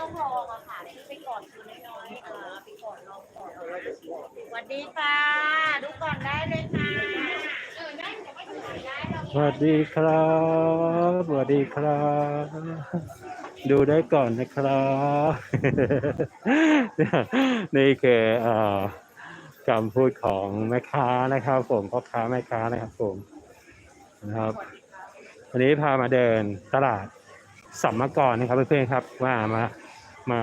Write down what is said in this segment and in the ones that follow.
ต้องลองอะค่ะซื้อไปก่อนซื้อน้อยๆเออไปก่อนลองก่อนสวัสดีค่ะ ดูก่อนได้เลยค่ะเออได้แต่ไม่ต้องขายได้เราสวัสดีครับสวัสดีครับ ดูได้ก่อนนะครับนี่คือเอ่อคำพูดของแม่ค้านะครับ ผมพ่อค้าแม่ค้านะครับผมนะครับวันนี้พามาเดินตลาดสัมมกรนะครับเพื่อนๆครับว่ามา มา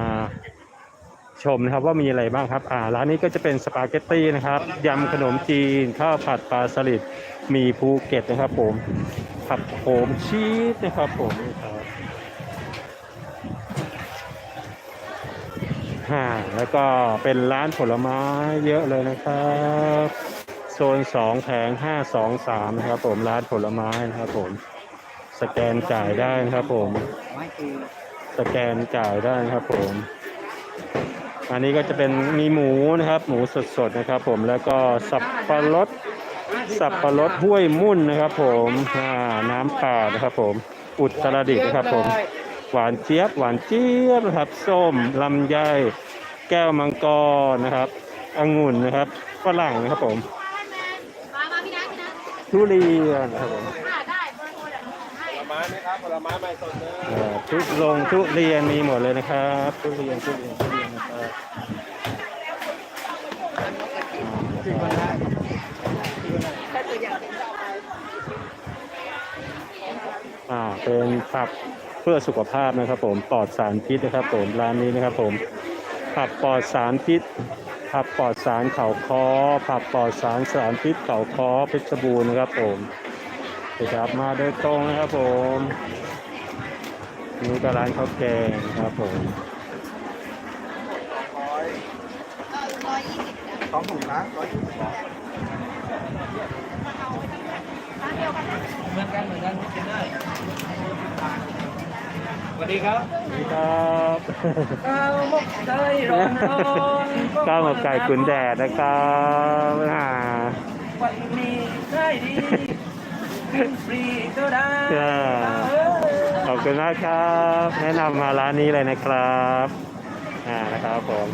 ชมนะครับว่ามีอะไรบ้างครับอ่าร้านนี้ก็จะเป็นสปาเกตตี้นะครับยำขนมจีน ข้าวผัดปลาสลิดมีภูเก็ตนะครับผมผัดโขมชีสนะครับผมนี่ครับฮ่าแล้วก็เป็นร้านผลไม้เยอะเลยนะครับโซนสองแผงห้าสองสามนะครับผมร้านผลไม้นะครับผมสแกนจ่ายได้นะครับผมไม่คือ สแกนจ่ายได้ครับผม อันนี้ก็จะเป็นมีหมูนะครับ หมูสดๆนะครับ ผมแล้วก็สับปะรดสับปะรดห้วยมุ่นนะครับ ผมอ่าน้ำป่านะครับผม อุตรดิตถ์นะครับ ผม หวานเจี๊ยบ หวานเจี๊ยบนะครับ ส้มลำไยแก้วมังกรนะครับองุ่นนะครับฝรั่งนะครับผมมามาพี่นัทพี่นัททุเรียนนะครับผม ม้ไหมครับผลไม้ไม่สดเลยเอ่อทุลงทุเรียนมีหมดเลยนะครับทุเรียนทุเรียนทุเรียนนะครับอ่าเป็นผักเพื่อสุขภาพนะครับ ผมปลอดสารพิษนะครับ ผมร้านนี้นะครับผมผักปลอดสารพิษผักปลอดสารเขาคอผักปลอดสารสารพิษเขาคอเพชรบูรณ์นะครับผม นะครับมาโดยตรงนะครับผมนี่ก็ร้านข้าวแกงครับผมสองถุงนะร้อยยี่สิบสองเหมือนกันเหมือนกันกินได้สวัสดีครับสวัสดีครับข้าวหมกไก่ร้อนร้อนข้าวหมกไก่ขุนแดดนะครับอ่าวันนี้ได้ดี ฟรีก็ได้จ้าขอบคุณมากครับ แนะนำมาร้านนี้เลยนะครับ อ่า นะครับผม